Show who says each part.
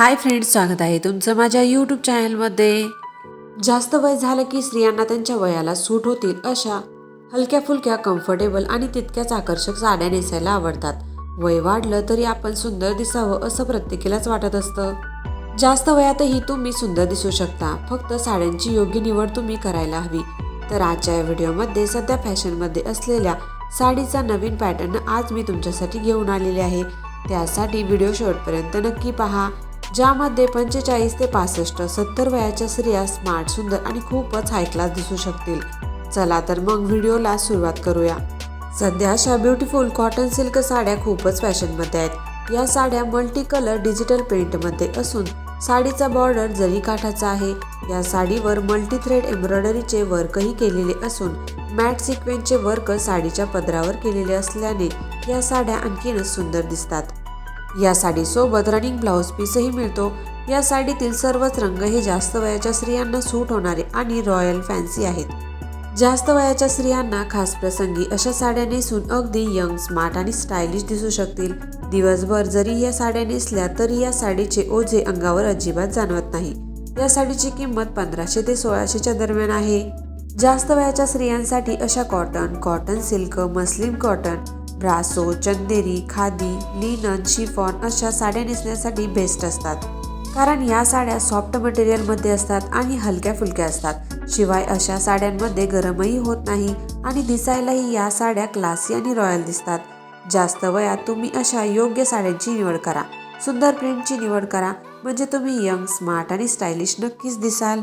Speaker 1: Hi friends स्वागत आहे तुमचं माझ्या यूट्यूब चॅनलमध्ये जास्त वय झालं की स्त्रियांना त्यांच्या वयाला सूट होतील अशा हलक्या फुलक्या कम्फर्टेबल आणि तितक्याच आकर्षक साड्या नेसायला आवडतात. वय वाढलं तरी आपण सुंदर दिसावं असं प्रत्येकीलाच वाटत असतं. जास्त वयातही तुम्ही सुंदर दिसू शकता. फक्त साड्यांची योग्य निवड तुम्ही करायला हवी. तर आजच्या या व्हिडिओमध्ये सध्या फॅशनमध्ये असलेल्या साडीचा नवीन पॅटर्न आज मी तुमच्यासाठी घेऊन आलेले आहे. त्यासाठी व्हिडिओ शेवटपर्यंत नक्की पहा. ज्यामध्ये पंचेचाळीस ते पासष्ट सत्तर वयाच्या स्त्रिया स्मार्ट सुंदर आणि खूपच हाय क्लास दिसू शकतील. चला तर मग व्हिडिओला सुरुवात करूया. सध्या अशा ब्युटिफुल कॉटन सिल्क साड्या खूपच फॅशनमध्ये आहेत. या साड्या मल्टी कलर डिजिटल प्रिंटमध्ये असून साडीचा बॉर्डर जरी काठाचा आहे या साडीवर मल्टी थ्रेड एम्ब्रॉयडरीचे वर्कही केलेले असून मॅट सिक्वेन्सचे वर्क साडीच्या पदरावर केलेले असल्याने या साड्या आणखीनच सुंदर दिसतात. या साडीसोबत रनिंग ब्लाऊज पीसही मिळतो. या साडीतील सर्वच रंग हे जास्त वयाच्या स्त्रियांना सूट होणारे आणि रॉयल फॅन्सी आहेत. जास्त वयाच्या स्त्रियांना खास प्रसंगी अशा साड्या नेसून अगदी यंग स्मार्ट आणि स्टायलिश दिसू शकतील. दिवसभर जरी या साड्या नेसल्या तरी या साडीचे ओझे अंगावर अजिबात जाणवत नाही. या साडीची किंमत पंधराशे ते सोळाशेच्या दरम्यान आहे. जास्त वयाच्या स्त्रियांसाठी अशा cotton cotton silk muslin cotton ब्रासो चंदेरी खादी लिनन शिफॉन अशा साड्या नेसण्यासाठी बेस्ट असतात. कारण या साड्या सॉफ्ट मटेरियलमध्ये असतात आणि हलक्या फुलक्या असतात. शिवाय अशा साड्यांमध्ये गरमही होत नाही आणि दिसायलाही या साड्या क्लासी आणि रॉयल दिसतात. जास्त वयात तुम्ही अशा योग्य साड्यांची निवड करा. सुंदर प्रिंटची निवड करा. म्हणजे तुम्ही यंग स्मार्ट आणि स्टायलिश नक्कीच दिसाल.